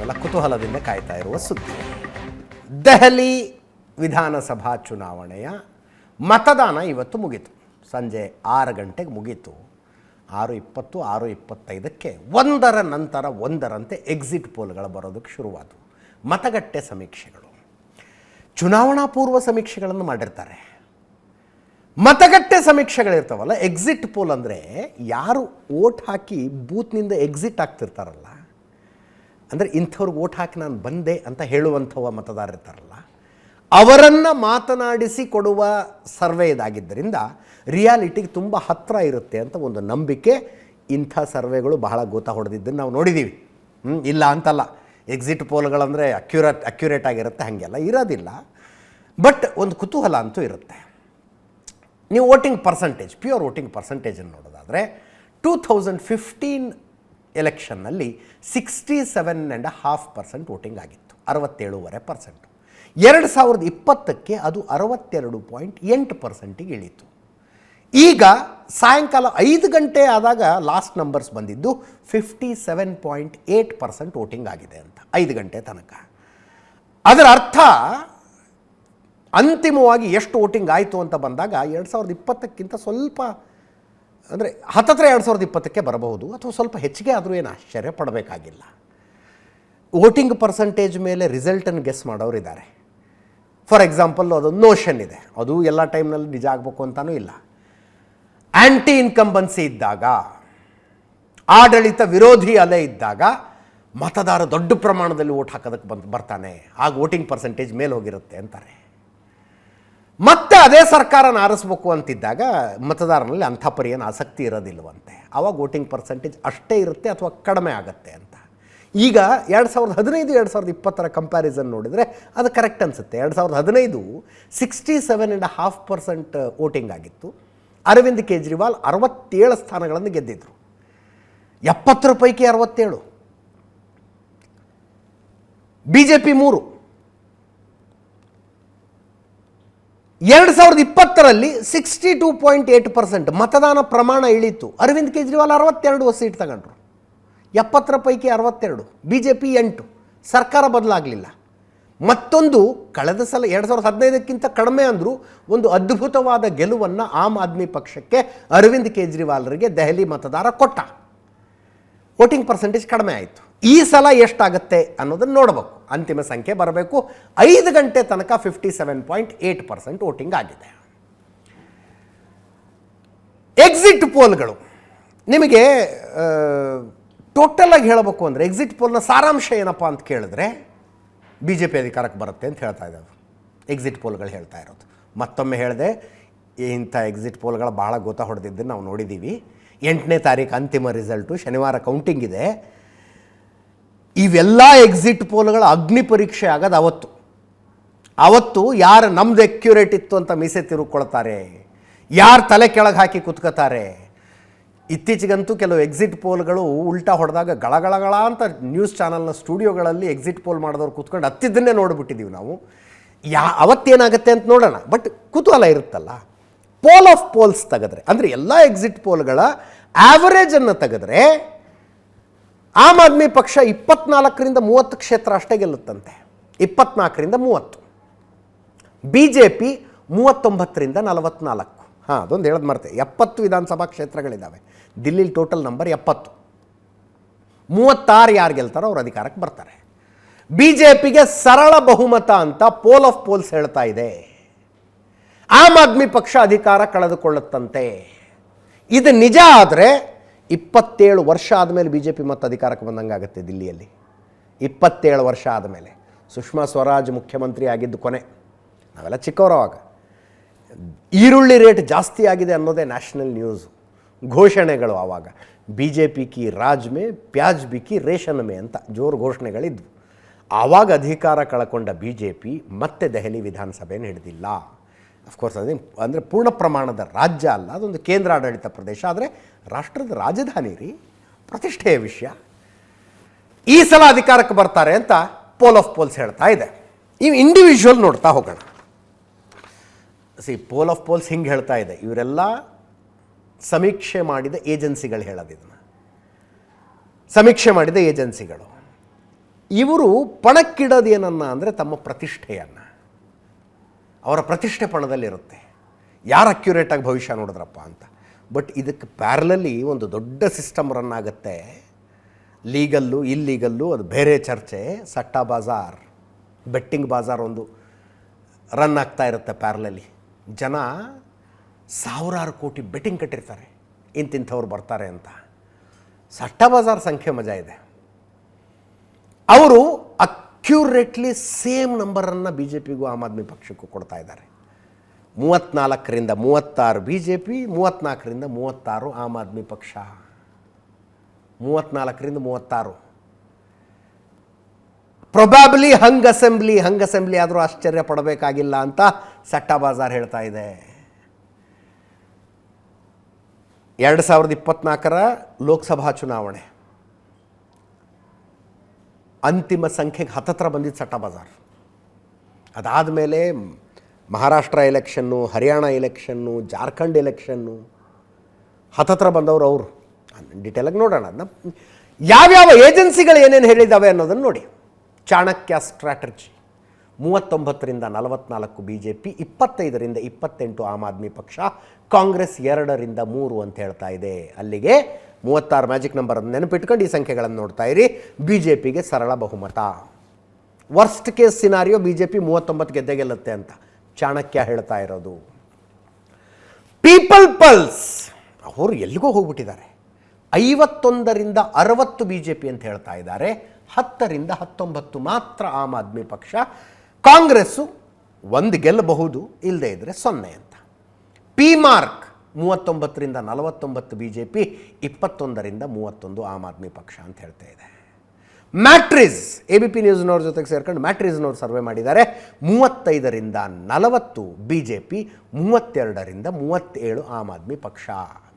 ನಾವೆಲ್ಲ ಕುತೂಹಲದಿಂದ ಕಾಯ್ತಾ ಇರುವ ಸುದ್ದಿ. ದೆಹಲಿ ವಿಧಾನಸಭಾ ಚುನಾವಣೆಯ ಮತದಾನ ಇವತ್ತು ಮುಗೀತು. ಸಂಜೆ ಆರು ಗಂಟೆಗೆ ಮುಗೀತು. ಆರು ಇಪ್ಪತ್ತು, ಆರು ಇಪ್ಪತ್ತೈದಕ್ಕೆ ಒಂದರ ನಂತರ ಒಂದರಂತೆ ಎಕ್ಸಿಟ್ ಪೋಲ್ಗಳು ಬರೋದಕ್ಕೆ ಶುರುವಾದವು ಮತಗಟ್ಟೆ ಸಮೀಕ್ಷೆಗಳು. ಚುನಾವಣಾ ಪೂರ್ವ ಸಮೀಕ್ಷೆಗಳನ್ನು ಮಾಡಿರ್ತಾರೆ. ಮತಗಟ್ಟೆ ಸಮೀಕ್ಷೆಗಳಿರ್ತಾವಲ್ಲ ಎಕ್ಸಿಟ್ ಪೋಲ್ ಅಂದರೆ ಯಾರು ಓಟ್ ಹಾಕಿ ಬೂತ್ನಿಂದ ಎಕ್ಸಿಟ್ ಆಗ್ತಿರ್ತಾರಲ್ಲ ಅಂದರೆ ಇಂಥವ್ರಿಗೆ ಓಟ್ ಹಾಕಿ ನಾನು ಬಂದೆ ಅಂತ ಹೇಳುವಂಥವ ಮತದಾರ ಇರ್ತಾರಲ್ಲ, ಅವರನ್ನು ಮಾತನಾಡಿಸಿ ಕೊಡುವ ಸರ್ವೆ ಇದಾಗಿದ್ದರಿಂದ ರಿಯಾಲಿಟಿಗೆ ತುಂಬ ಹತ್ತಿರ ಇರುತ್ತೆ ಅಂತ ಒಂದು ನಂಬಿಕೆ ಇಂಥ ಸರ್ವೆಗಳು ಬಹಳ ಗೋತ ಹೊಡೆದಿದ್ದನ್ನು ನಾವು ನೋಡಿದ್ದೀವಿ ಇಲ್ಲ ಅಂತಲ್ಲ. ಎಕ್ಸಿಟ್ ಪೋಲ್ಗಳಂದರೆ ಅಕ್ಯುರೇಟ್ ಅಕ್ಯುರೇಟ್ ಆಗಿರುತ್ತೆ, ಹಾಗೆಲ್ಲ ಇರೋದಿಲ್ಲ. ಬಟ್ ಒಂದು ಕುತೂಹಲ ಅಂತೂ ಇರುತ್ತೆ. ನೀವು ವೋಟಿಂಗ್ ಪರ್ಸಂಟೇಜ್ ಪ್ಯೂರ್ ವೋಟಿಂಗ್ ಪರ್ಸೆಂಟೇಜನ್ನು ನೋಡೋದಾದರೆ two thousand fifteen ಎಲೆಕ್ಷನ್ನಲ್ಲಿ sixty seven and half percent voting ಆಗಿತ್ತು, ಅರವತ್ತೇಳೂವರೆ ಪರ್ಸೆಂಟು. ಎರಡು ಸಾವಿರದ ಇಪ್ಪತ್ತಕ್ಕೆ ಅದು ಅರವತ್ತೆರಡು ಪಾಯಿಂಟ್ ಎಂಟು ಪರ್ಸೆಂಟಿಗೆ ಇಳೀತು ಈಗ ಸಾಯಂಕಾಲ ಐದು ಗಂಟೆ ಆದಾಗ ಲಾಸ್ಟ್ ನಂಬರ್ಸ್ ಬಂದಿದ್ದು fifty seven point eight percent voting ಆಗಿದೆ ಅಂತ, ಐದು ಗಂಟೆ ತನಕ. ಅದರ ಅರ್ಥ ಅಂತಿಮವಾಗಿ ಎಷ್ಟು ವೋಟಿಂಗ್ ಆಯಿತು ಅಂತ ಬಂದಾಗ ಎರಡು ಸಾವಿರದ ಇಪ್ಪತ್ತಕ್ಕಿಂತ ಸ್ವಲ್ಪ ಅಂದರೆ ಹತ್ತತ್ರ ಎರಡು ಸಾವಿರದ ಇಪ್ಪತ್ತಕ್ಕೆ ಬರಬಹುದು ಅಥವಾ ಸ್ವಲ್ಪ ಹೆಚ್ಚಿಗೆ ಆದರೂ ಏನು ಆಶ್ಚರ್ಯ ಪಡಬೇಕಾಗಿಲ್ಲ. ವೋಟಿಂಗ್ ಪರ್ಸೆಂಟೇಜ್ ಮೇಲೆ ರಿಸಲ್ಟನ್ನು ಗೆಸ್ ಮಾಡೋರು ಇದ್ದಾರೆ. ಫಾರ್ ಎಕ್ಸಾಂಪಲ್ ಅದೊಂದು ನೋಷನ್ ಇದೆ. ಅದು ಎಲ್ಲ ಟೈಮ್ನಲ್ಲಿ ನಿಜ ಆಗಬೇಕು ಅಂತಲೂ ಇಲ್ಲ. ಆ್ಯಂಟಿ ಇನ್ಕಂಬನ್ಸಿ ಇದ್ದಾಗ, ಆಡಳಿತ ವಿರೋಧಿ ಅಲೆ ಇದ್ದಾಗ ಮತದಾರ ದೊಡ್ಡ ಪ್ರಮಾಣದಲ್ಲಿ ವೋಟ್ ಹಾಕೋದಕ್ಕೆ ಬಂದು ಬರ್ತಾನೆ. ಆಗ ವೋಟಿಂಗ್ ಪರ್ಸೆಂಟೇಜ್ ಮೇಲೆ ಹೋಗಿರುತ್ತೆ ಅಂತಾರೆ. ಮತ್ತೆ ಅದೇ ಸರ್ಕಾರನ ಆರಿಸ್ಬೇಕು ಅಂತಿದ್ದಾಗ ಮತದಾರನಲ್ಲಿ ಅಂಥ ಪರಿ ಏನು ಆಸಕ್ತಿ ಇರೋದಿಲ್ವಂತೆ. ಆವಾಗ ವೋಟಿಂಗ್ ಪರ್ಸೆಂಟೇಜ್ ಅಷ್ಟೇ ಇರುತ್ತೆ ಅಥವಾ ಕಡಿಮೆ ಆಗುತ್ತೆ ಅಂತ. ಈಗ ಎರಡು ಸಾವಿರದ ಹದಿನೈದು, ಎರಡು ಸಾವಿರದ ಇಪ್ಪತ್ತರ ಕಂಪ್ಯಾರಿಸನ್ ನೋಡಿದರೆ ಅದು ಕರೆಕ್ಟ್ ಅನಿಸುತ್ತೆ. ಎರಡು ಸಾವಿರದ ಹದಿನೈದು sixty seven and half percent voting ಆಗಿತ್ತು. ಅರವಿಂದ್ ಕೇಜ್ರಿವಾಲ್ ಅರವತ್ತೇಳು ಸ್ಥಾನಗಳನ್ನು ಗೆದ್ದಿದ್ರು. ಎಪ್ಪತ್ತರ ಪೈಕಿ ಅರವತ್ತೇಳು. ಬಿ ಜೆ ಪಿ ಮೂರು. ಎರಡು ಸಾವಿರದ ಇಪ್ಪತ್ತರಲ್ಲಿ sixty two point eight percent ಮತದಾನ ಪ್ರಮಾಣ ಇಳಿತು ಅರವಿಂದ್ ಕೇಜ್ರಿವಾಲ್ ಅರವತ್ತೆರಡು ಸೀಟ್ ತಗೊಂಡ್ರು. ಎಪ್ಪತ್ತರ ಪೈಕಿ ಅರವತ್ತೆರಡು ಬಿ ಜೆ ಪಿ ಎಂಟು, ಸರ್ಕಾರ ಬದಲಾಗಲಿಲ್ಲ. ಮತ್ತೊಂದು ಕಳೆದ ಸಲ ಎರಡು ಸಾವಿರದ ಹದಿನೈದಕ್ಕಿಂತ ಕಡಿಮೆ ಅಂದರೂ ಒಂದು ಅದ್ಭುತವಾದ ಗೆಲುವನ್ನು ಆಮ್ ಆದ್ಮಿ ಪಕ್ಷಕ್ಕೆ ಅರವಿಂದ್ ಕೇಜ್ರಿವಾಲ್ರಿಗೆ ದೆಹಲಿ ಮತದಾರ ಕೊಟ್ಟ. ವೋಟಿಂಗ್ ಪರ್ಸೆಂಟೇಜ್ ಕಡಿಮೆ ಆಯಿತು. ಈ ಸಲ ಎಷ್ಟಾಗುತ್ತೆ ಅನ್ನೋದನ್ನು ನೋಡಬೇಕು. ಅಂತಿಮ ಸಂಖ್ಯೆ ಬರಬೇಕು. ಐದು ಗಂಟೆ ತನಕ fifty seven point eight percent voting ಆಗಿದೆ. ಎಕ್ಸಿಟ್ ಪೋಲ್ಗಳು ನಿಮಗೆ ಟೋಟಲಾಗಿ ಹೇಳಬೇಕು ಅಂದರೆ ಎಕ್ಸಿಟ್ ಪೋಲ್ನ ಸಾರಾಂಶ ಏನಪ್ಪ ಅಂತ ಕೇಳಿದ್ರೆ ಬಿ ಜೆ ಪಿ ಅಧಿಕಾರಕ್ಕೆ ಬರುತ್ತೆ ಅಂತ ಹೇಳ್ತಾ ಇದ್ದಾವೆ ಎಕ್ಸಿಟ್ ಪೋಲ್ಗಳು ಹೇಳ್ತಾ ಇರೋದು. ಮತ್ತೊಮ್ಮೆ ಹೇಳಿದೆ, ಇಂಥ ಎಕ್ಸಿಟ್ ಪೋಲ್ಗಳು ಭಾಳ ಗೊತ್ತ ಹೊಡೆದಿದ್ದನ್ನು ನಾವು ನೋಡಿದ್ದೀವಿ ಎಂಟನೇ ತಾರೀಕು ಅಂತಿಮ ರಿಸಲ್ಟು ಶನಿವಾರ ಕೌಂಟಿಂಗ್ ಇದೆ. ಇವೆಲ್ಲ ಎಕ್ಸಿಟ್ ಪೋಲ್ಗಳ ಅಗ್ನಿ ಪರೀಕ್ಷೆ ಆಗೋದು ಅವತ್ತು. ಅವತ್ತು ಯಾರು ನಮ್ದು ಎಕ್ಯುರೇಟ್ ಇತ್ತು ಅಂತ ಮೀಸೆ ತಿರುಗ್ಕೊಳ್ತಾರೆ? ಯಾರು ತಲೆ ಕೆಳಗೆ ಹಾಕಿ ಕುತ್ಕೋತಾರೆ? ಇತ್ತೀಚೆಗಂತೂ ಕೆಲವು ಎಕ್ಸಿಟ್ ಪೋಲ್ಗಳು ಉಲ್ಟಾ ಹೊಡೆದಾಗ ಗಳಗಳಗಳ ಅಂತ ನ್ಯೂಸ್ ಚಾನಲ್ನ ಸ್ಟುಡಿಯೋಗಳಲ್ಲಿ ಎಕ್ಸಿಟ್ ಪೋಲ್ ಮಾಡಿದವ್ರು ಕೂತ್ಕೊಂಡು ಹತ್ತಿದ್ದನ್ನೇ ನೋಡಿಬಿಟ್ಟಿದ್ದೀವಿ ನಾವು. ಯಾ, ಅವತ್ತೇನಾಗುತ್ತೆ ಅಂತ ನೋಡೋಣ. ಬಟ್ ಕುತೂಹಲ ಇರುತ್ತಲ್ಲ. ಪೋಲ್ ಆಫ್ ಪೋಲ್ಸ್ ತೆಗೆದ್ರೆ, ಅಂದರೆ ಎಲ್ಲ ಎಕ್ಸಿಟ್ ಪೋಲ್ಗಳ ಆ್ಯಾವರೇಜನ್ನು ತೆಗೆದ್ರೆ ಆಮ್ ಆದ್ಮಿ ಪಕ್ಷ ಇಪ್ಪತ್ನಾಲ್ಕರಿಂದ ಮೂವತ್ತು ಕ್ಷೇತ್ರ ಅಷ್ಟೇ ಗೆಲ್ಲುತ್ತಂತೆ. ಇಪ್ಪತ್ನಾಲ್ಕರಿಂದ ಮೂವತ್ತು. ಬಿ ಜೆ ಪಿ ಮೂವತ್ತೊಂಬತ್ತರಿಂದ ನಲವತ್ನಾಲ್ಕು. ಹಾಂ, ಅದೊಂದು ಹೇಳೋದು ಮರ್ತೆ. ಎಪ್ಪತ್ತು ವಿಧಾನಸಭಾ ಕ್ಷೇತ್ರಗಳಿದ್ದಾವೆ ದಿಲ್ಲಿಲಿ ಟೋಟಲ್ ನಂಬರ್ ಎಪ್ಪತ್ತು. ಮೂವತ್ತಾರು ಯಾರು ಗೆಲ್ತಾರೋ ಅವರು ಅಧಿಕಾರಕ್ಕೆ ಬರ್ತಾರೆ. ಬಿ ಜೆ ಪಿಗೆ ಸರಳ ಬಹುಮತ ಅಂತ ಪೋಲ್ ಆಫ್ ಪೋಲ್ಸ್ ಹೇಳ್ತಾ ಇದೆ. ಆಮ್ ಆದ್ಮಿ ಪಕ್ಷ ಅಧಿಕಾರ ಕಳೆದುಕೊಳ್ಳುತ್ತಂತೆ. ಇದು ನಿಜ ಆದರೆ ಇಪ್ಪತ್ತೇಳು ವರ್ಷ ಆದಮೇಲೆ ಬಿ ಜೆ ಪಿ ಮತ್ತೆ ಅಧಿಕಾರಕ್ಕೆ ಬಂದಂಗಾಗುತ್ತೆ ದಿಲ್ಲಿಯಲ್ಲಿ. ಇಪ್ಪತ್ತೇಳು ವರ್ಷ ಆದಮೇಲೆ. ಸುಷ್ಮಾ ಸ್ವರಾಜ್ ಮುಖ್ಯಮಂತ್ರಿ ಆಗಿದ್ದು ಕೊನೆ. ನಾವೆಲ್ಲ ಚಿಕ್ಕವರು ಅವಾಗ. ಈರುಳ್ಳಿ ರೇಟ್ ಜಾಸ್ತಿ ಆಗಿದೆ ಅನ್ನೋದೇ ನ್ಯಾಷನಲ್ ನ್ಯೂಸ್ ಘೋಷಣೆಗಳು ಆವಾಗ ಬಿ ಜೆ ಪಿ ಕಿ ರಾಜ್ ಮೇ, ಪ್ಯಾಜ್ ಬಿ ಕಿ ರೇಷನ್ ಮೇ ಅಂತ ಜೋರು ಘೋಷಣೆಗಳಿದ್ವು. ಆವಾಗ ಅಧಿಕಾರ ಕಳ್ಕೊಂಡ ಬಿ ಜೆ ಪಿ ಮತ್ತೆ ದೆಹಲಿ ವಿಧಾನಸಭೆಯನ್ನು ಹಿಡಿದಿಲ್ಲ. ಅಫ್ಕೋರ್ಸ್ ಅದೇ ಅಂದರೆ ಪೂರ್ಣ ಪ್ರಮಾಣದ ರಾಜ್ಯ ಅಲ್ಲ, ಅದೊಂದು ಕೇಂದ್ರ ಆಡಳಿತ ಪ್ರದೇಶ. ಆದರೆ ರಾಷ್ಟ್ರದ ರಾಜಧಾನಿ ರೀ, ಪ್ರತಿಷ್ಠೆಯ ವಿಷಯ. ಈ ಸಲ ಅಧಿಕಾರಕ್ಕೆ ಬರ್ತಾರೆ ಅಂತ ಪೋಲ್ ಆಫ್ ಪೋಲ್ಸ್ ಹೇಳ್ತಾ ಇದೆ. ಇವು ಇಂಡಿವಿಜುವಲ್ ನೋಡ್ತಾ ಹೋಗೋಣ. ಸಿ ಪೋಲ್ ಆಫ್ ಪೋಲ್ಸ್ ಹಿಂಗೆ ಹೇಳ್ತಾ ಇದೆ. ಇವರೆಲ್ಲ ಸಮೀಕ್ಷೆ ಮಾಡಿದ ಏಜೆನ್ಸಿಗಳು ಹೇಳೋದು ಸಮೀಕ್ಷೆ ಮಾಡಿದ ಏಜೆನ್ಸಿಗಳು. ಇವರು ಪಣಕ್ಕಿಡೋದೇನನ್ನ ಅಂದರೆ ತಮ್ಮ ಪ್ರತಿಷ್ಠೆಯನ್ನು. ಅವರ ಪ್ರತಿಷ್ಠೆ ಪಣದಲ್ಲಿರುತ್ತೆ ಯಾರು ಅಕ್ಯುರೇಟಾಗಿ ಭವಿಷ್ಯ ನೋಡಿದ್ರಪ್ಪ ಅಂತ. ಬಟ್ ಇದಕ್ಕೆ ಪ್ಯಾರಲಲ್ಲಿ ಒಂದು ದೊಡ್ಡ ಸಿಸ್ಟಮ್ ರನ್ ಆಗುತ್ತೆ. ಲೀಗಲ್ಲು ಇಲ್ಲೀಗಲ್ಲು ಅದು ಬೇರೆ ಚರ್ಚೆ. ಸಟ್ಟಾ ಬಾಜಾರ್ ಬೆಟ್ಟಿಂಗ್ ಬಾಜಾರ್ ಒಂದು ರನ್ ಆಗ್ತಾ ಇರುತ್ತೆ ಪ್ಯಾರಲಲ್ಲಿ ಜನ ಸಾವಿರಾರು ಕೋಟಿ ಬೆಟ್ಟಿಂಗ್ ಕಟ್ಟಿರ್ತಾರೆ. ಇಂತಿಂಥವ್ರು ಬರ್ತಾರೆ ಅಂತ. ಸಟ್ಟಾ ಬಾಜಾರ್ ಸಂಖ್ಯೆ ಮಜಾ ಇದೆ. ಅವರು ಅಕ್ಯುರೇಟ್ಲಿ ಸೇಮ್ ನಂಬರನ್ನು ಬಿ ಜೆ ಪಿಗೂ ಆಮ್ ಆದ್ಮಿ ಪಕ್ಷಕ್ಕೂ ಕೊಡ್ತಾ ಇದ್ದಾರೆ. ಮೂವತ್ತ್ನಾಲ್ಕರಿಂದ ಮೂವತ್ತಾರು ಬಿ ಜೆ ಪಿ ಮೂವತ್ತ್ನಾಲ್ಕರಿಂದ ಮೂವತ್ತಾರು ಆಮ್ ಆದ್ಮಿ ಪಕ್ಷ. ಮೂವತ್ತ್ನಾಲ್ಕರಿಂದ ಮೂವತ್ತಾರು. Probably hung assembly hung assembly ಆದರೂ ಆಶ್ಚರ್ಯ ಪಡಬೇಕಾಗಿಲ್ಲ ಅಂತ ಸಟ್ಟಾ ಬಾಜಾರ್ ಹೇಳ್ತಾ ಇದೆ. ಎರಡು ಸಾವಿರದ ಇಪ್ಪತ್ನಾಲ್ಕರ ಲೋಕಸಭಾ ಚುನಾವಣೆ. ಅಂತಿಮ ಸಂಖ್ಯೆಗೆ ಹತ್ತತ್ರ ಬಂದಿದ್ದು ಸಟ್ಟ ಬಜಾರ್. ಅದಾದ ಮೇಲೆ Maharashtra election, Haryana election, Jharkhand election ಹತ್ತತ್ರ ಬಂದವರು ಅವರು. ಡಿಟೇಲಾಗಿ ನೋಡೋಣ. ಅದನ್ನ ಯಾವ್ಯಾವ ಏಜೆನ್ಸಿಗಳು ಏನೇನು ಹೇಳಿದ್ದಾವೆ ಅನ್ನೋದನ್ನು ನೋಡಿ. ಚಾಣಕ್ಯ ಸ್ಟ್ರಾಟಜಿ. ಮೂವತ್ತೊಂಬತ್ತರಿಂದ ನಲವತ್ನಾಲ್ಕು ಬಿ ಜೆ ಪಿ ಇಪ್ಪತ್ತೈದರಿಂದ ಇಪ್ಪತ್ತೆಂಟು ಆಮ್ ಆದ್ಮಿ ಪಕ್ಷ, ಕಾಂಗ್ರೆಸ್ ಎರಡರಿಂದ ಮೂರು ಅಂತ ಹೇಳ್ತಾ ಇದೆ. ಅಲ್ಲಿಗೆ ಮೂವತ್ತಾರು ಮ್ಯಾಜಿಕ್ ನಂಬರ್ ನೆನಪಿಟ್ಕೊಂಡು ಈ ಸಂಖ್ಯೆಗಳನ್ನು ನೋಡ್ತಾ ಇರಿ. ಬಿ ಜೆ ಪಿಗೆ ಸರಳ ಬಹುಮತ. Worst case scenario B J P ಮೂವತ್ತೊಂಬತ್ತು ಗೆದ್ದೆ ಗೆಲ್ಲುತ್ತೆ ಅಂತ ಚಾಣಕ್ಯ ಹೇಳ್ತಾ ಇರೋದು. ಪೀಪಲ್ ಪಲ್ಸ್ ಅವರು ಎಲ್ಲಿಗೋ ಹೋಗ್ಬಿಟ್ಟಿದ್ದಾರೆ. ಐವತ್ತೊಂದರಿಂದ ಅರವತ್ತು ಬಿ ಜೆ ಪಿ ಅಂತ ಹೇಳ್ತಾ ಇದ್ದಾರೆ. ಹತ್ತರಿಂದ ಹತ್ತೊಂಬತ್ತು ಮಾತ್ರ ಆಮ್ ಆದ್ಮಿ ಪಕ್ಷ. ಕಾಂಗ್ರೆಸ್ಸು ಒಂದು ಗೆಲ್ಲಬಹುದು ಇಲ್ಲದೇ ಇದ್ದರೆ ಸೊನ್ನೆ ಅಂತ. ಪಿ ಮಾರ್ಕ್ ಮೂವತ್ತೊಂಬತ್ತರಿಂದ ನಲವತ್ತೊಂಬತ್ತು ಬಿ ಜೆ ಪಿ ಇಪ್ಪತ್ತೊಂದರಿಂದ ಮೂವತ್ತೊಂದು ಆಮ್ ಆದ್ಮಿ ಪಕ್ಷ ಅಂತ ಹೇಳ್ತಾ ಇದೆ. ಮ್ಯಾಟ್ರಿಸ್, ಎ ಬಿ ಪಿ ನ್ಯೂಸ್ನವ್ರ ಜೊತೆಗೆ ಸೇರ್ಕೊಂಡು ಮ್ಯಾಟ್ರಿಸ್ನವ್ರು ಸರ್ವೆ ಮಾಡಿದ್ದಾರೆ. ಮೂವತ್ತೈದರಿಂದ ನಲವತ್ತು ಬಿ ಜೆ ಪಿ ಮೂವತ್ತೆರಡರಿಂದ ಮೂವತ್ತೇಳು ಆಮ್ ಆದ್ಮಿ ಪಕ್ಷ.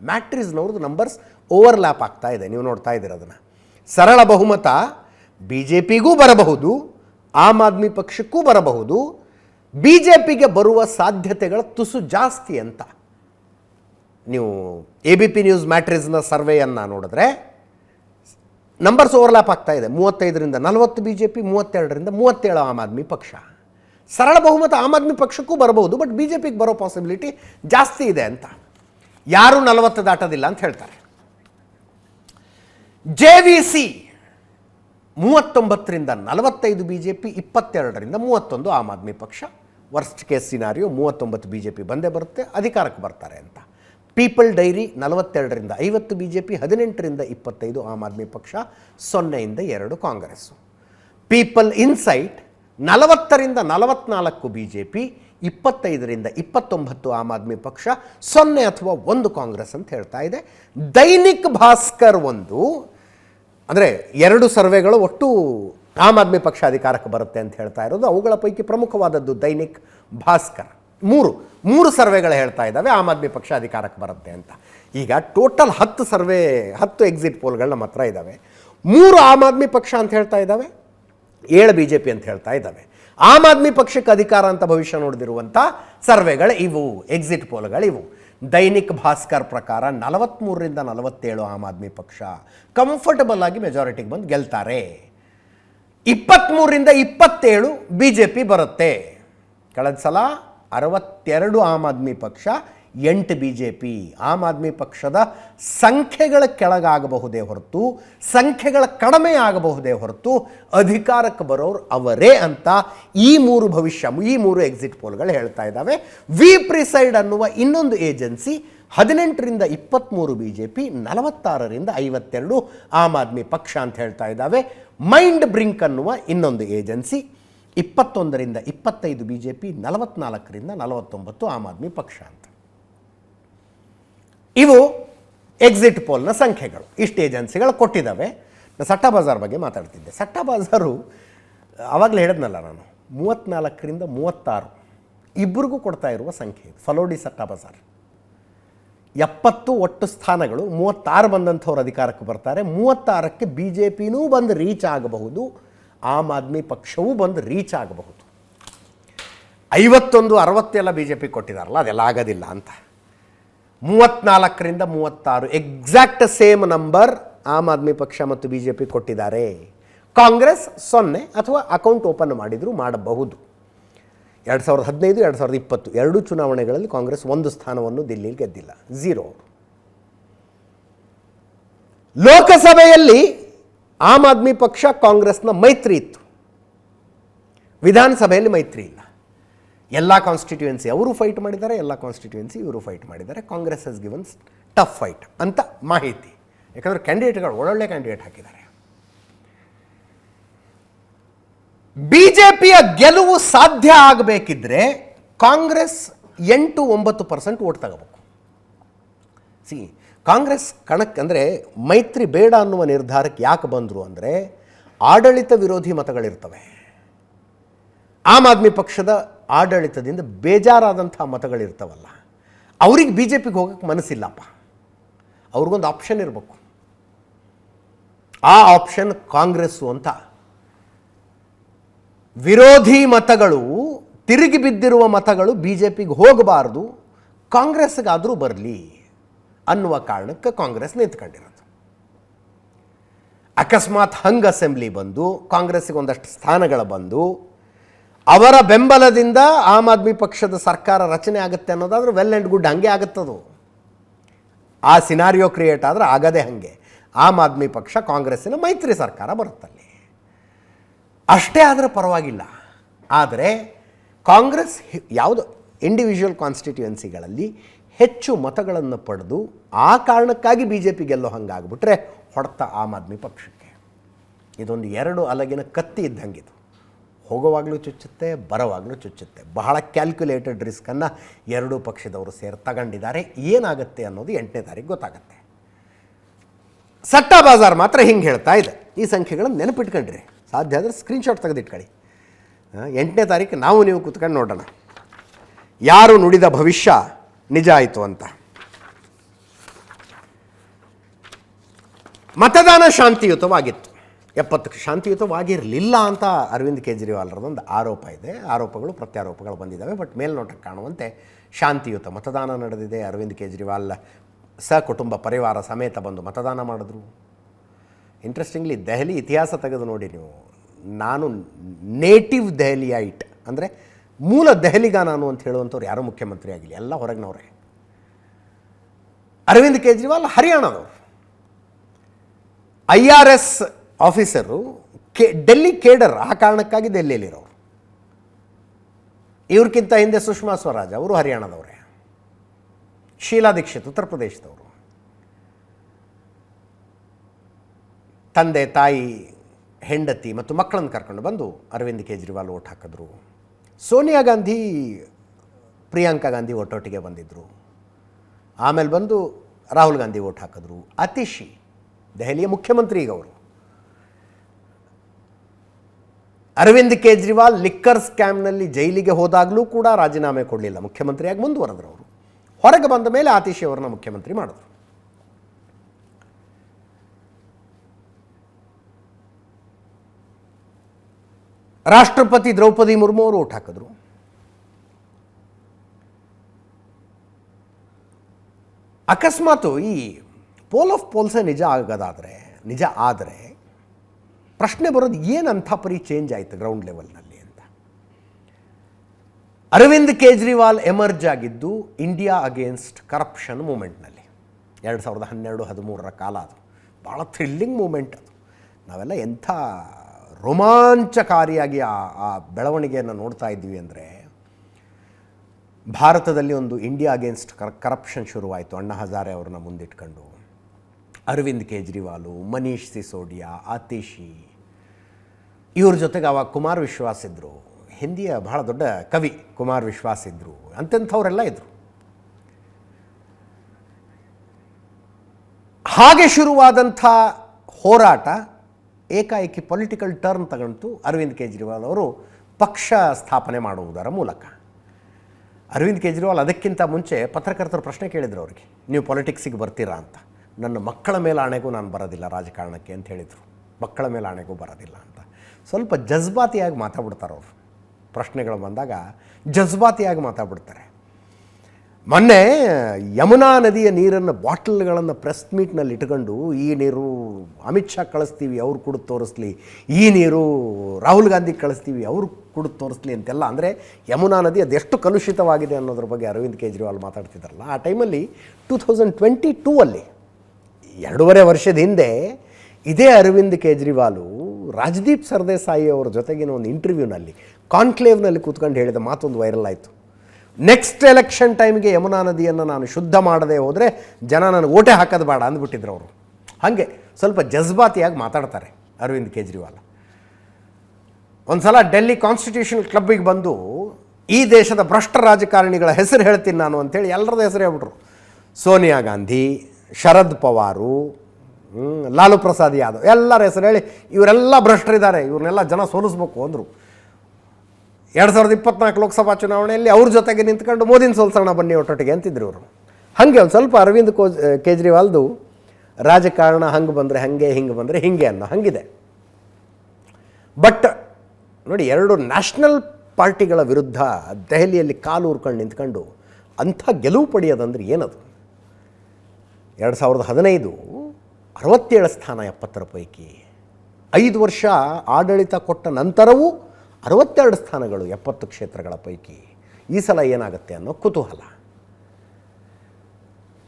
ಮ್ಯಾಟ್ರಿಸ್ನವ್ರದ್ದು ನಂಬರ್ಸ್ ಓವರ್ಲ್ಯಾಪ್ ಆಗ್ತಾ ಇದೆ. ನೀವು ನೋಡ್ತಾ ಇದ್ದೀರ ಅದನ್ನು. ಸರಳ ಬಹುಮತ ಬಿ ಜೆ ಪಿಗೂ ಬರಬಹುದು ಆಮ್ ಆದ್ಮಿ ಪಕ್ಷಕ್ಕೂ ಬರಬಹುದು. ಬಿ ಜೆ ಪಿಗೆ ಬರುವ ಸಾಧ್ಯತೆಗಳ ತುಸು ಜಾಸ್ತಿ ಅಂತ. ನೀವು ಎ ಬಿ ಪಿ ನ್ಯೂಸ್ ಮ್ಯಾಟ್ರಿಸ್ನ ಸರ್ವೆಯನ್ನು ನೋಡಿದ್ರೆ ನಂಬರ್ಸ್ ಓವರ್ಲ್ಯಾಪ್ ಆಗ್ತಾ ಇದೆ. ಮೂವತ್ತೈದರಿಂದ ನಲವತ್ತು ಬಿ ಜೆ ಪಿ ಮೂವತ್ತೆರಡರಿಂದ ಮೂವತ್ತೇಳು ಆಮ್ ಆದ್ಮಿ ಪಕ್ಷ. ಸರಳ ಬಹುಮತ ಆಮ್ ಆದ್ಮಿ ಪಕ್ಷಕ್ಕೂ ಬರಬಹುದು ಬಟ್ ಬಿ ಜೆ ಪಿಗೆ ಬರೋ ಪಾಸಿಬಿಲಿಟಿ ಜಾಸ್ತಿ ಇದೆ ಅಂತ. ಯಾರು ನಲವತ್ತು ದಾಟೋದಿಲ್ಲ ಅಂತ ಹೇಳ್ತಾರೆ. ಜೆ ವಿ ಸಿ ಮೂವತ್ತೊಂಬತ್ತರಿಂದ ನಲವತ್ತೈದು ಬಿ ಜೆ ಪಿ ಇಪ್ಪತ್ತೆರಡರಿಂದ ಮೂವತ್ತೊಂದು ಆಮ್ ಆದ್ಮಿ ಪಕ್ಷ. ವರ್ಸ್ಟ್ ಕೇಸ್ ಸಿನಾರಿಯೋ ಮೂವತ್ತೊಂಬತ್ತು ಬಿ ಜೆ ಪಿ ಬಂದೇ ಬರುತ್ತೆ, ಅಧಿಕಾರಕ್ಕೆ ಬರ್ತಾರೆ ಅಂತ. ಪೀಪಲ್ ಡೈರಿ ನಲವತ್ತೆರಡರಿಂದ ಐವತ್ತು ಬಿ ಜೆ ಪಿ ಹದಿನೆಂಟರಿಂದ ಇಪ್ಪತ್ತೈದು ಆಮ್ ಆದ್ಮಿ ಪಕ್ಷ, ಸೊನ್ನೆಯಿಂದ ಎರಡು ಕಾಂಗ್ರೆಸ್ಸು ಪೀಪಲ್ ಇನ್ಸೈಟ್ ನಲವತ್ತರಿಂದ ನಲವತ್ನಾಲ್ಕು ಬಿ ಜೆ ಪಿ ಇಪ್ಪತ್ತೈದರಿಂದ ಇಪ್ಪತ್ತೊಂಬತ್ತು ಆಮ್ ಆದ್ಮಿ ಪಕ್ಷ, ಸೊನ್ನೆ ಅಥವಾ ಒಂದು ಕಾಂಗ್ರೆಸ್ ಅಂತ ಹೇಳ್ತಾ ಇದೆ. ದೈನಿಕ್ ಭಾಸ್ಕರ್ ಒಂದು ಅಂದರೆ ಎರಡು ಸರ್ವೆಗಳು ಒಟ್ಟು ಆಮ್ ಆದ್ಮಿ ಪಕ್ಷ ಅಧಿಕಾರಕ್ಕೆ ಬರುತ್ತೆ ಅಂತ ಹೇಳ್ತಾ ಇರೋದು. ಅವುಗಳ ಪೈಕಿ ಪ್ರಮುಖವಾದದ್ದು ದೈನಿಕ್ ಭಾಸ್ಕರ್. ಮೂರು ಮೂರು ಸರ್ವೆಗಳು ಹೇಳ್ತಾ ಇದ್ದಾವೆ, ಆಮ್ ಆದ್ಮಿ ಪಕ್ಷ ಅಧಿಕಾರಕ್ಕೆ ಬರುತ್ತೆ ಅಂತ. ಈಗ ಟೋಟಲ್ ಹತ್ತು ಸರ್ವೆ, ಹತ್ತು ಎಕ್ಸಿಟ್ ಪೋಲ್ಗಳು ನಮ್ಮ ಹತ್ರ ಇದ್ದಾವೆ. ಮೂರು ಆಮ್ ಆದ್ಮಿ ಪಕ್ಷ ಅಂತ ಹೇಳ್ತಾ ಇದ್ದಾವೆ, ಏಳು ಬಿ ಜೆ ಪಿ ಅಂತ ಹೇಳ್ತಾ ಇದ್ದಾವೆ. ಆಮ್ ಆದ್ಮಿ ಪಕ್ಷಕ್ಕೆ ಅಧಿಕಾರ ಅಂತ ಭವಿಷ್ಯ ನೋಡಿದಿರುವಂಥ ಸರ್ವೆಗಳು ಇವು ಎಕ್ಸಿಟ್ ಪೋಲ್ಗಳು ಇವು. ದೈನಿಕ್ ಭಾಸ್ಕರ್ ಪ್ರಕಾರ ನಲವತ್ತ್ಮೂರರಿಂದ ನಲವತ್ತೇಳು ಆಮ್ ಆದ್ಮಿ ಪಕ್ಷ ಕಂಫರ್ಟಬಲ್ ಆಗಿ ಮೆಜಾರಿಟಿಗೆ ಬಂದು ಗೆಲ್ತಾರೆ. ಇಪ್ಪತ್ತ್ಮೂರರಿಂದ ಇಪ್ಪತ್ತೇಳು ಬಿ ಜೆ ಪಿ ಬರುತ್ತೆ. ಕಳೆದ ಸಲ ಅರವತ್ತೆರಡು ಆಮ್ ಆದ್ಮಿ ಪಕ್ಷ ಎಂಟು B J P Aam Aadmi ಪಕ್ಷದ ಸಂಖ್ಯೆಗಳ ಕೆಳಗಾಗಬಹುದೇ ಹೊರತು, ಸಂಖ್ಯೆಗಳ ಕಡಿಮೆ ಆಗಬಹುದೇ ಹೊರತು ಅಧಿಕಾರಕ್ಕೆ ಬರೋರು ಅವರೇ ಅಂತ ಈ ಮೂರು ಭವಿಷ್ಯ, ಈ ಮೂರು ಎಕ್ಸಿಟ್ ಪೋಲ್ಗಳು ಹೇಳ್ತಾ ಇದ್ದಾವೆ. ವಿ ಪ್ರಿಸೈಡ್ ಅನ್ನುವ ಇನ್ನೊಂದು ಏಜೆನ್ಸಿ ಹದಿನೆಂಟರಿಂದ ಇಪ್ಪತ್ತ್ಮೂರು ಬಿ ಜೆ ಪಿ ನಲವತ್ತಾರರಿಂದ ಐವತ್ತೆರಡು ಆಮ್ ಆದ್ಮಿ ಪಕ್ಷ ಅಂತ ಹೇಳ್ತಾ ಇದ್ದಾವೆ. ಮೈಂಡ್ ಬ್ರಿಂಕ್ ಅನ್ನುವ ಇನ್ನೊಂದು ಏಜೆನ್ಸಿ ಇಪ್ಪತ್ತೊಂದರಿಂದ ಇಪ್ಪತ್ತೈದು ಬಿ ಜೆ ಪಿ ನಲವತ್ನಾಲ್ಕರಿಂದ ನಲವತ್ತೊಂಬತ್ತು ಆಮ್ ಆದ್ಮಿ ಪಕ್ಷ ಅಂತ. ಇವು ಎಕ್ಸಿಟ್ ಪೋಲ್ನ ಸಂಖ್ಯೆಗಳು. ಇಷ್ಟು ಏಜೆನ್ಸಿಗಳು ಕೊಟ್ಟಿದ್ದಾವೆ. ಸಟ್ಟಾ ಬಜಾರ್ ಬಗ್ಗೆ ಮಾತಾಡ್ತಿದ್ದೆ. ಸಟ್ಟಾ ಬಜಾರು ಆವಾಗಲೇ ಹೇಳಿದ್ನಲ್ಲ ನಾನು ಮೂವತ್ತ್ನಾಲ್ಕರಿಂದ ಮೂವತ್ತಾರು ಇಬ್ಬರಿಗೂ ಕೊಡ್ತಾ ಇರುವ ಸಂಖ್ಯೆ. ಫಲೋಡಿ ಸಟ್ಟಾ ಬಜಾರ್. ಎಪ್ಪತ್ತು ಒಟ್ಟು ಸ್ಥಾನಗಳು, ಮೂವತ್ತಾರು ಬಂದಂಥವ್ರು ಅಧಿಕಾರಕ್ಕೆ ಬರ್ತಾರೆ. ಮೂವತ್ತಾರಕ್ಕೆ ಬಿ ಜೆ ಪಿನೂ ಬಂದು ರೀಚ್ ಆಗಬಹುದು. ಆಮ್ ಆದ್ಮಿ ಪಕ್ಷವೂ ಬಂದು ರೀಚ್ ಆಗಬಹುದು. ಐವತ್ತೊಂದು, ಅರವತ್ತೆಲ್ಲ ಬಿ ಜೆ ಪಿ ಕೊಟ್ಟಿದಾರಲ್ಲ, ಅದೆಲ್ಲ ಆಗೋದಿಲ್ಲ ಅಂತ. ಮೂವತ್ತ್ನಾಲ್ಕರಿಂದ ಮೂವತ್ತಾರು. Exact same number Aam Aadmi ಪಕ್ಷ ಮತ್ತು ಬಿ ಕೊಟ್ಟಿದ್ದಾರೆ. ಕಾಂಗ್ರೆಸ್ ಸೊನ್ನೆ ಅಥವಾ ಅಕೌಂಟ್ ಓಪನ್ ಮಾಡಿದರೂ ಮಾಡಬಹುದು. ಎರಡು ಸಾವಿರದ ಹದಿನೈದು, ಎರಡು ಸಾವಿರದ ಇಪ್ಪತ್ತು ಎರಡೂ ಚುನಾವಣೆಗಳಲ್ಲಿ ಕಾಂಗ್ರೆಸ್ ಒಂದು ಸ್ಥಾನವನ್ನು ದಿಲ್ಲಿಲಿ ಗೆದ್ದಿಲ್ಲ. ಝೀರೋ ಲೋಕಸಭೆಯಲ್ಲಿ ಆಮ್ ಆದ್ಮಿ ಪಕ್ಷ ಕಾಂಗ್ರೆಸ್ನ ಮೈತ್ರಿ ಇತ್ತು. ವಿಧಾನಸಭೆಯಲ್ಲಿ ಮೈತ್ರಿ ಇಲ್ಲ. ಎಲ್ಲ ಕಾನ್ಸ್ಟಿಟ್ಯೂಯೆನ್ಸಿ ಅವರು ಫೈಟ್ ಮಾಡಿದ್ದಾರೆ, ಎಲ್ಲ ಕಾನ್ಸ್ಟಿಟ್ಯೂಯೆನ್ಸಿ ಇವರು ಫೈಟ್ ಮಾಡಿದ್ದಾರೆ. ಕಾಂಗ್ರೆಸ್ ಹಸ್ ಗಿವನ್ಸ್ ಟಫ್ ಫೈಟ್ ಅಂತ ಮಾಹಿತಿ. ಯಾಕಂದರೆ ಕ್ಯಾಂಡಿಡೇಟ್ಗಳು ಒಳ್ಳೊಳ್ಳೆ ಕ್ಯಾಂಡಿಡೇಟ್ ಹಾಕಿದ್ದಾರೆ. ಬಿ ಜೆ ಗೆಲುವು ಸಾಧ್ಯ ಆಗಬೇಕಿದ್ರೆ ಕಾಂಗ್ರೆಸ್ ಎಂಟು ಒಂಬತ್ತು ಪರ್ಸೆಂಟ್ ಓಟ್ ತಗೋಬೇಕು. ಸಿ ಕಾಂಗ್ರೆಸ್ ಕಣಕ್ಕೆ ಅಂದರೆ ಮೈತ್ರಿ ಬೇಡ ಅನ್ನುವ ನಿರ್ಧಾರಕ್ಕೆ ಯಾಕೆ ಬಂದರು ಅಂದರೆ ಆಡಳಿತ ವಿರೋಧಿ ಮತಗಳಿರ್ತವೆ. ಆಮ್ ಆದ್ಮಿ ಪಕ್ಷದ ಆಡಳಿತದಿಂದ ಬೇಜಾರಾದಂಥ ಮತಗಳಿರ್ತಾವಲ್ಲ, ಅವ್ರಿಗೆ ಬಿ ಜೆ ಪಿಗೆ ಹೋಗೋಕ್ಕೆ ಮನಸ್ಸಿಲ್ಲಪ್ಪ. ಅವ್ರಿಗೊಂದು ಆಪ್ಷನ್ ಇರಬೇಕು. ಆ ಆಪ್ಷನ್ ಕಾಂಗ್ರೆಸ್ಸು ಅಂತ. ವಿರೋಧಿ ಮತಗಳು, ತಿರುಗಿ ಬಿದ್ದಿರುವ ಮತಗಳು ಬಿ ಜೆ ಪಿಗೆ ಹೋಗಬಾರ್ದು, ಕಾಂಗ್ರೆಸ್ಗಾದರೂ ಬರಲಿ ಅನ್ನುವ ಕಾರಣಕ್ಕೆ ಕಾಂಗ್ರೆಸ್ ನಿಂತ್ಕೊಂಡಿರೋದು. ಅಕಸ್ಮಾತ್ ಹಂಗ್ ಅಸೆಂಬ್ಲಿ ಬಂದು ಕಾಂಗ್ರೆಸ್ಗೆ ಒಂದಷ್ಟು ಸ್ಥಾನಗಳು ಬಂದು ಅವರ ಬೆಂಬಲದಿಂದ ಆಮ್ ಆದ್ಮಿ ಪಕ್ಷದ ಸರ್ಕಾರ ರಚನೆ ಆಗುತ್ತೆ ಅನ್ನೋದಾದ್ರೆ ವೆಲ್ ಆ್ಯಂಡ್ ಗುಡ್ ಹಂಗೆ ಆಗುತ್ತದು. ಆ ಸಿನಾರಿಯೋ ಕ್ರಿಯೇಟ್ ಆದರೆ ಆಗದೆ ಹಾಗೆ. ಆಮ್ ಆದ್ಮಿ ಪಕ್ಷ ಕಾಂಗ್ರೆಸ್ಸಿನ ಮೈತ್ರಿ ಸರ್ಕಾರ ಬರುತ್ತಲ್ಲಿ. ಅಷ್ಟೇ ಆದರೆ ಪರವಾಗಿಲ್ಲ. ಆದರೆ ಕಾಂಗ್ರೆಸ್ ಯಾವುದು ಇಂಡಿವಿಜುವಲ್ ಕಾನ್ಸ್ಟಿಟ್ಯೂಯೆನ್ಸಿಗಳಲ್ಲಿ ಹೆಚ್ಚು ಮತಗಳನ್ನು ಪಡೆದು ಆ ಕಾರಣಕ್ಕಾಗಿ ಬಿ ಜೆ ಪಿ ಗೆಲ್ಲೋ ಹಂಗಾಗ್ಬಿಟ್ರೆ ಹೊಡೆತ ಆಮ್ ಆದ್ಮಿ ಪಕ್ಷಕ್ಕೆ. ಇದೊಂದು ಎರಡು ಅಲಗಿನ ಕತ್ತಿ ಇದ್ದಂಗಿದು. ಹೋಗುವಾಗಲೂ ಚುಚ್ಚುತ್ತೆ, ಬರೋವಾಗಲೂ ಚುಚ್ಚುತ್ತೆ. ಬಹಳ ಕ್ಯಾಲ್ಕುಲೇಟೆಡ್ ರಿಸ್ಕನ್ನು ಎರಡೂ ಪಕ್ಷದವರು ಸೇರಿ ತಗೊಂಡಿದ್ದಾರೆ. ಏನಾಗುತ್ತೆ ಅನ್ನೋದು ಎಂಟನೇ ತಾರೀಕು ಗೊತ್ತಾಗುತ್ತೆ. ಸಟ್ಟಾ ಬಾಜಾರ್ ಮಾತ್ರ ಹಿಂಗೆ ಹೇಳ್ತಾ ಇದೆ. ಈ ಸಂಖ್ಯೆಗಳನ್ನು ನೆನಪಿಟ್ಕೊಂಡ್ರಿ. ಸಾಧ್ಯ ಆದರೆ ಸ್ಕ್ರೀನ್ಶಾಟ್ ತೆಗೆದಿಟ್ಕೊಳ್ಳಿ. ಎಂಟನೇ ತಾರೀಕು ನಾವು ನೀವು ಕೂತ್ಕೊಂಡು ನೋಡೋಣ. ಯಾರು ನುಡಿದ ಭವಿಷ್ಯ ನಿಜ ಆಯಿತು ಅಂತ? ಮತದಾನ ಶಾಂತಿಯುತವಾಗಿತ್ತು. ಎಪ್ಪತ್ತಕ್ಕೆ ಶಾಂತಿಯುತವಾಗಿರಲಿಲ್ಲ ಅಂತ ಅರವಿಂದ್ ಕೇಜ್ರಿವಾಲ್ರದೊಂದು ಆರೋಪ ಇದೆ. ಆರೋಪಗಳು, ಪ್ರತ್ಯಾರೋಪಗಳು ಬಂದಿದ್ದಾವೆ, ಬಟ್ ಮೇಲ್ನೋಟಕ್ಕೆ ಕಾಣುವಂತೆ ಶಾಂತಿಯುತ ಮತದಾನ ನಡೆದಿದೆ. ಅರವಿಂದ್ ಕೇಜ್ರಿವಾಲ್ ಸಕುಟುಂಬ ಪರಿವಾರ ಸಮೇತ ಬಂದು ಮತದಾನ ಮಾಡಿದ್ರು. ಇಂಟ್ರೆಸ್ಟಿಂಗ್ಲಿ ದೆಹಲಿ ಇತಿಹಾಸ ತೆಗೆದು ನೋಡಿ ನೀವು. ನಾನು ನೇಟಿವ್ ದೆಹಲಿಯೈಟ್ ಅಂದರೆ ಮೂಲ ದೆಹಲಿಗ ನಾನು ಅಂತ ಹೇಳುವಂಥವ್ರು ಯಾರೂ? ಮುಖ್ಯಮಂತ್ರಿ ಆಗಿಲ್ಲ. ಎಲ್ಲ ಹೊರಗಿನವರೇ. ಅರವಿಂದ್ ಕೇಜ್ರಿವಾಲ್ ಹರಿಯಾಣದವರು. ಐ ಆರ್ ಎಸ್ ಆಫೀಸರು ಕೆ, ಡೆಲ್ಲಿ ಕೇಡರ್, ಆ ಕಾರಣಕ್ಕಾಗಿ ಡೆಲ್ಲಿಯಲ್ಲಿರೋರು. ಇವ್ರಿಗಿಂತ ಹಿಂದೆ ಸುಷ್ಮಾ ಸ್ವರಾಜ್ ಅವರು ಹರಿಯಾಣದವರೇ. ಶೀಲಾ ದೀಕ್ಷಿತ್ ಉತ್ತರ ಪ್ರದೇಶದವರು. ತಂದೆ, ತಾಯಿ, ಹೆಂಡತಿ ಮತ್ತು ಮಕ್ಕಳನ್ನು ಕರ್ಕೊಂಡು ಬಂದು ಅರವಿಂದ್ ಕೇಜ್ರಿವಾಲ್ ಓಟ್ ಹಾಕಿದ್ರು. ಸೋನಿಯಾ ಗಾಂಧಿ, ಪ್ರಿಯಾಂಕಾ ಗಾಂಧಿ ಒಟ್ಟೊಟ್ಟಿಗೆ ಬಂದಿದ್ದರು ಆಮೇಲೆ ಬಂದು ರಾಹುಲ್ ಗಾಂಧಿ ಓಟ್ ಹಾಕಿದ್ರು. ಅತಿಶಿ, ದೆಹಲಿಯ ಮುಖ್ಯಮಂತ್ರಿ ಈಗ ಅವರು. ಅರವಿಂದ್ ಕೇಜ್ರಿವಾಲ್ ಲಿಕ್ಕರ್ ಸ್ಕ್ಯಾಮ್ನಲ್ಲಿ ಜೈಲಿಗೆ ಹೋದಾಗಲೂ ಕೂಡ ರಾಜೀನಾಮೆ ಕೊಡಲಿಲ್ಲ. ಮುಖ್ಯಮಂತ್ರಿಯಾಗಿ ಮುಂದುವರೆದ್ರು ಅವರು ಹೊರಗೆ ಬಂದ ಮೇಲೆ ಆತಿಶಿ ಅವರನ್ನ ಮುಖ್ಯಮಂತ್ರಿ ಮಾಡಿದ್ರು. ರಾಷ್ಟ್ರಪತಿ ದ್ರೌಪದಿ ಮುರ್ಮು ಅವರು ಓಟ್ ಹಾಕಿದ್ರು. ಅಕಸ್ಮಾತು ಈ ಪೋಲ್ ಆಫ್ ಪೋಲ್ಸೇ ನಿಜ ಆಗೋದಾದರೆ, ನಿಜ ಆದರೆ ಪ್ರಶ್ನೆ ಬರೋದು ಏನಂಥ ಪರಿ ಚೇಂಜ್ ಆಯಿತು ಗ್ರೌಂಡ್ ಲೆವೆಲ್ನಲ್ಲಿ ಅಂತ. ಅರವಿಂದ್ ಕೇಜ್ರಿವಾಲ್ ಎಮರ್ಜ್ ಆಗಿದ್ದು ಇಂಡಿಯಾ ಅಗೇನ್ಸ್ಟ್ ಕರಪ್ಷನ್ ಮೂಮೆಂಟ್ನಲ್ಲಿ ಎರಡು ಸಾವಿರದ ಹನ್ನೆರಡು, ಹದಿಮೂರರ ಕಾಲ ಅದು. ಭಾಳ ಥ್ರಿಲ್ಲಿಂಗ್ ಮೂಮೆಂಟ್ ಅದು. ನಾವೆಲ್ಲ ಎಂಥ ರೋಮಾಂಚಕಾರಿಯಾಗಿ ಆ ಆ ಬೆಳವಣಿಗೆಯನ್ನು ನೋಡ್ತಾ ಇದ್ವಿ ಅಂದರೆ, ಭಾರತದಲ್ಲಿ ಒಂದು ಇಂಡಿಯಾ ಅಗೇನ್ಸ್ಟ್ ಕರ್ ಕರಪ್ಷನ್ ಶುರುವಾಯಿತು. ಅಣ್ಣ ಹಜಾರೆ ಅವ್ರನ್ನ ಮುಂದಿಟ್ಕೊಂಡು. ಅರವಿಂದ್ ಕೇಜ್ರಿವಾಲು, ಮನೀಶ್ ಸಿಸೋಡಿಯಾ, ಆತಿಶಿ, ಇವ್ರ ಜೊತೆಗೆ ಅವಾಗ ಕುಮಾರ್ ವಿಶ್ವಾಸ್ ಇದ್ದರು ಹಿಂದಿಯ ಬಹಳ ದೊಡ್ಡ ಕವಿ ಕುಮಾರ್ ವಿಶ್ವಾಸ್ ಇದ್ದರು ಅಂತೆಂಥವರೆಲ್ಲ ಇದ್ದರು ಹಾಗೆ ಶುರುವಾದಂಥ ಹೋರಾಟ ಏಕಾಏಕಿ ಪೊಲಿಟಿಕಲ್ ಟರ್ನ್ ತಗೊಂಡು ಅರವಿಂದ್ ಕೇಜ್ರಿವಾಲ್ ಅವರು ಪಕ್ಷ ಸ್ಥಾಪನೆ ಮಾಡುವುದರ ಮೂಲಕ. ಅರವಿಂದ್ ಕೇಜ್ರಿವಾಲ್ ಅದಕ್ಕಿಂತ ಮುಂಚೆ ಪತ್ರಕರ್ತರು ಪ್ರಶ್ನೆ ಕೇಳಿದ್ರು ಅವರಿಗೆ, ನೀವು ಪಾಲಿಟಿಕ್ಸಿಗೆ ಬರ್ತೀರಾ? ಅಂತ. ನನ್ನ ಮಕ್ಕಳ ಮೇಲೆ ಆಣೆಗೂ ನಾನು ಬರೋದಿಲ್ಲ ರಾಜಕಾರಣಕ್ಕೆ ಅಂತ ಹೇಳಿದರು. ಮಕ್ಕಳ ಮೇಲೆ ಆಣೆಗೂ ಬರೋದಿಲ್ಲ ಅಂತ. ಸ್ವಲ್ಪ ಜಜ್ಬಾತಿಯಾಗಿ ಮಾತಾಡ್ಬಿಡ್ತಾರೆ ಅವರು. ಪ್ರಶ್ನೆಗಳು ಬಂದಾಗ ಜಜ್ಬಾತಿಯಾಗಿ ಮಾತಾಡ್ಬಿಡ್ತಾರೆ. ಮೊನ್ನೆ ಯಮುನಾ ನದಿಯ ನೀರನ್ನು ಬಾಟಲ್ಗಳನ್ನು ಪ್ರೆಸ್ ಮೀಟ್ನಲ್ಲಿ ಇಟ್ಕೊಂಡು ಈ ನೀರು ಅಮಿತ್ ಶಾ ಕಳಿಸ್ತೀವಿ, ಅವ್ರು ಕುಡಿದು ತೋರಿಸ್ಲಿ. ಈ ನೀರು ರಾಹುಲ್ ಗಾಂಧಿ ಕಳಿಸ್ತೀವಿ, ಅವ್ರು ಕುಡಿದು ತೋರಿಸ್ಲಿ ಅಂತೆಲ್ಲ. ಅಂದರೆ ಯಮುನಾ ನದಿ ಅದೆಷ್ಟು ಕಲುಷಿತವಾಗಿದೆ ಅನ್ನೋದ್ರ ಬಗ್ಗೆ ಅರವಿಂದ್ ಕೇಜ್ರಿವಾಲ್ ಮಾತಾಡ್ತಿದ್ದಾರಲ್ಲ, ಆ ಟೈಮಲ್ಲಿ ಟೂ ತೌಸಂಡ್ ಟ್ವೆಂಟಿ ಟೂ ಅಲ್ಲಿ ಎರಡೂವರೆ ವರ್ಷದ ಹಿಂದೆ ಇದೇ ಅರವಿಂದ್ ಕೇಜ್ರಿವಾಲು ರಾಜದೀಪ್ ಸರ್ದೇಸಾಯಿ ಅವರ ಜೊತೆಗಿನ ಒಂದು ಇಂಟರ್ವ್ಯೂನಲ್ಲಿ ಕಾನ್ಕ್ಲೇವ್ನಲ್ಲಿ ಕೂತ್ಕೊಂಡು ಹೇಳಿದ ಮಾತೊಂದು ವೈರಲ್ ಆಯಿತು. ನೆಕ್ಸ್ಟ್ ಎಲೆಕ್ಷನ್ ಟೈಮ್ಗೆ ಯಮುನಾ ನದಿಯನ್ನು ನಾನು ಶುದ್ಧ ಮಾಡದೆ ಹೋದರೆ ಜನ ನನಗೆ ಓಟೆ ಹಾಕೋದು ಬೇಡ ಅಂದ್ಬಿಟ್ಟಿದ್ರು ಅವರು. ಹಾಗೆ ಸ್ವಲ್ಪ ಜಜ್ಬಾತಿಯಾಗಿ ಮಾತಾಡ್ತಾರೆ ಅರವಿಂದ್ ಕೇಜ್ರಿವಾಲ್. ಒಂದು ಸಲ ಡೆಲ್ಲಿ ಕಾನ್ಸ್ಟಿಟ್ಯೂಷನ್ ಕ್ಲಬ್ಬಿಗೆ ಬಂದು ಈ ದೇಶದ ಭ್ರಷ್ಟ ರಾಜಕಾರಣಿಗಳ ಹೆಸರು ಹೇಳ್ತೀನಿ ನಾನು ಅಂತೇಳಿ ಎಲ್ಲರದ ಹೆಸರು ಹೇಳ್ಬಿಟ್ರು. ಸೋನಿಯಾ ಗಾಂಧಿ ಶರದ್ ಪವಾರು ಲಾಲು ಪ್ರಸಾದ್ ಯಾದವ್, ಎಲ್ಲರ ಹೆಸರು ಹೇಳಿ ಇವರೆಲ್ಲ ಭ್ರಷ್ಟರಿದ್ದಾರೆ, ಇವ್ರನ್ನೆಲ್ಲ ಜನ ಸೋಲಿಸ್ಬೇಕು ಅಂದರು. ಎರಡು ಸಾವಿರದ ಇಪ್ಪತ್ನಾಲ್ಕು ಲೋಕಸಭಾ ಚುನಾವಣೆಯಲ್ಲಿ ಅವ್ರ ಜೊತೆಗೆ ನಿಂತ್ಕೊಂಡು ಮೋದಿನ ಸೋಲ್ಸೋಣ ಬನ್ನಿ ಒಟ್ಟೊಟ್ಟಿಗೆ ಅಂತಿದ್ರು ಇವರು. ಹಾಗೆ ಒಂದು ಸ್ವಲ್ಪ ಅರವಿಂದ್ ಕೋಜ್ ಕೇಜ್ರಿವಾಲ್ದು, ರಾಜಕಾರಣ ಹಂಗೆ ಬಂದರೆ ಹಾಗೆ, ಹಿಂಗೆ ಬಂದರೆ ಹಿಂಗೆ ಅನ್ನೋ ಹಂಗಿದೆ. ಬಟ್ ನೋಡಿ, ಎರಡು ನ್ಯಾಷನಲ್ ಪಾರ್ಟಿಗಳ ವಿರುದ್ಧ ದೆಹಲಿಯಲ್ಲಿ ಕಾಲು ಉರ್ಕೊಂಡು ನಿಂತ್ಕೊಂಡು ಅಂಥ ಗೆಲುವು ಪಡೆಯೋದಂದ್ರೆ ಏನದು? ಎರಡು ಸಾವಿರದ ಹದಿನೈದು ಅರವತ್ತೇಳು ಸ್ಥಾನ ಎಪ್ಪತ್ತರ ಪೈಕಿ ಐದು ವರ್ಷ ಆಡಳಿತ ಕೊಟ್ಟ ನಂತರವೂ ಅರವತ್ತೆರಡು ಸ್ಥಾನಗಳು ಎಪ್ಪತ್ತು ಕ್ಷೇತ್ರಗಳ ಪೈಕಿ ಈ ಸಲ ಏನಾಗುತ್ತೆ ಅನ್ನೋ ಕುತೂಹಲ.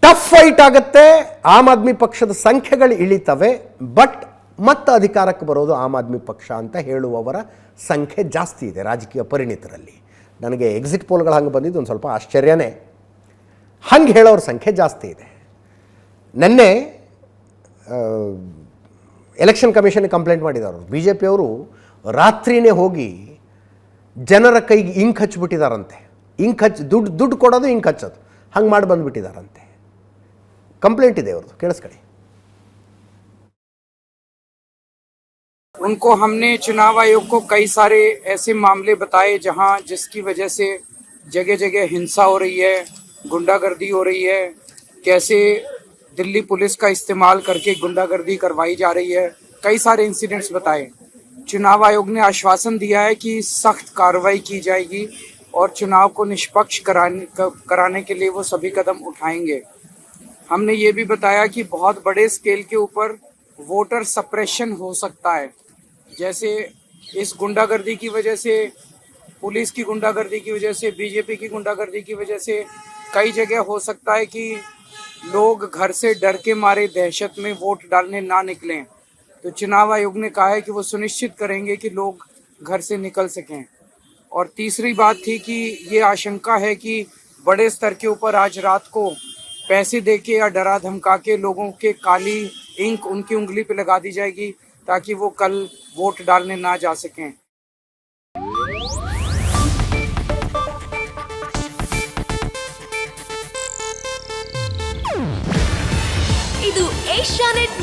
ಟಫ್ ಫೈಟ್ ಆಗುತ್ತೆ, ಆಮ್ ಆದ್ಮಿ ಪಕ್ಷದ ಸಂಖ್ಯೆಗಳು ಇಳಿತವೆ ಬಟ್ ಮತ್ತೆ ಅಧಿಕಾರಕ್ಕೆ ಬರೋದು ಆಮ್ ಆದ್ಮಿ ಪಕ್ಷ ಅಂತ ಹೇಳುವವರ ಸಂಖ್ಯೆ ಜಾಸ್ತಿ ಇದೆ ರಾಜಕೀಯ ಪರಿಣಿತರಲ್ಲಿ. ನನಗೆ ಎಕ್ಸಿಟ್ ಪೋಲ್ಗಳು ಹಂಗೆ ಬಂದಿದ್ದು ಒಂದು ಸ್ವಲ್ಪ ಆಶ್ಚರ್ಯನೇ. ಹಂಗೆ ಹೇಳೋರ ಸಂಖ್ಯೆ ಜಾಸ್ತಿ ಇದೆ. ನಿನ್ನೆ ಎಲೆಕ್ಷನ್ ಕಮಿಷನ್ಗೆ ಕಂಪ್ಲೇಂಟ್ ಮಾಡಿದವರು ಬಿ ಜೆ ಪಿಯವರು ರಾತ್ರಿನೇ ಹೋಗಿ ಜನರ ಕೈಗೆ ಇಂಕ್ ಹಚ್ಬಿಟ್ಟಿದಾರಂತೆ ಇಂಕ್ ಹಚ್ಚಿ ದುಡ್ಡು ದುಡ್ಡು ಕೊಡೋದು ಇಂಕ್ ಹಚ್ಚೋದು ಹಂಗೆ ಮಾಡಿ ಬಂದುಬಿಟ್ಟಿದಾರಂತೆ ಕಂಪ್ಲೇಂಟ್ ಇದೆ ಅವ್ರದ್ದು ಕೇಳಿಸ್ಕೊಳ್ಳಿ उनको हमने चुनाव आयोग को कई सारे ऐसे मामले बताए जहां जिसकी वजह से जगह जगह हिंसा हो रही है गुंडागर्दी हो रही है कैसे दिल्ली पुलिस का इस्तेमाल करके गुंडागर्दी करवाई जा रही है। कई सारे इंसिडेंट्स बताए। चुनाव आयोग ने आश्वासन दिया है कि सख्त कार्रवाई की जाएगी और चुनाव को निष्पक्ष कराने कराने के लिए वो सभी कदम उठाएँगे। हमने ये भी बताया कि बहुत बड़े स्केल के ऊपर वोटर सप्रेशन हो सकता है। जैसे इस गुंडागर्दी की वजह से, पुलिस की गुंडागर्दी की वजह से बीजेपी की गुंडागर्दी की वजह से कई जगह हो सकता है कि लोग घर से डर के मारे दहशत में वोट डालने ना निकलें। तो चुनाव आयोग ने कहा है कि वो सुनिश्चित करेंगे कि लोग घर से निकल सकें। और तीसरी बात थी कि ये आशंका है कि बड़े स्तर के ऊपर आज रात को पैसे दे के या डरा धमका के लोगों के काली इंक उनकी उंगली पे लगा दी जाएगी ताकि वो कल वोट डालने ना जा सकें।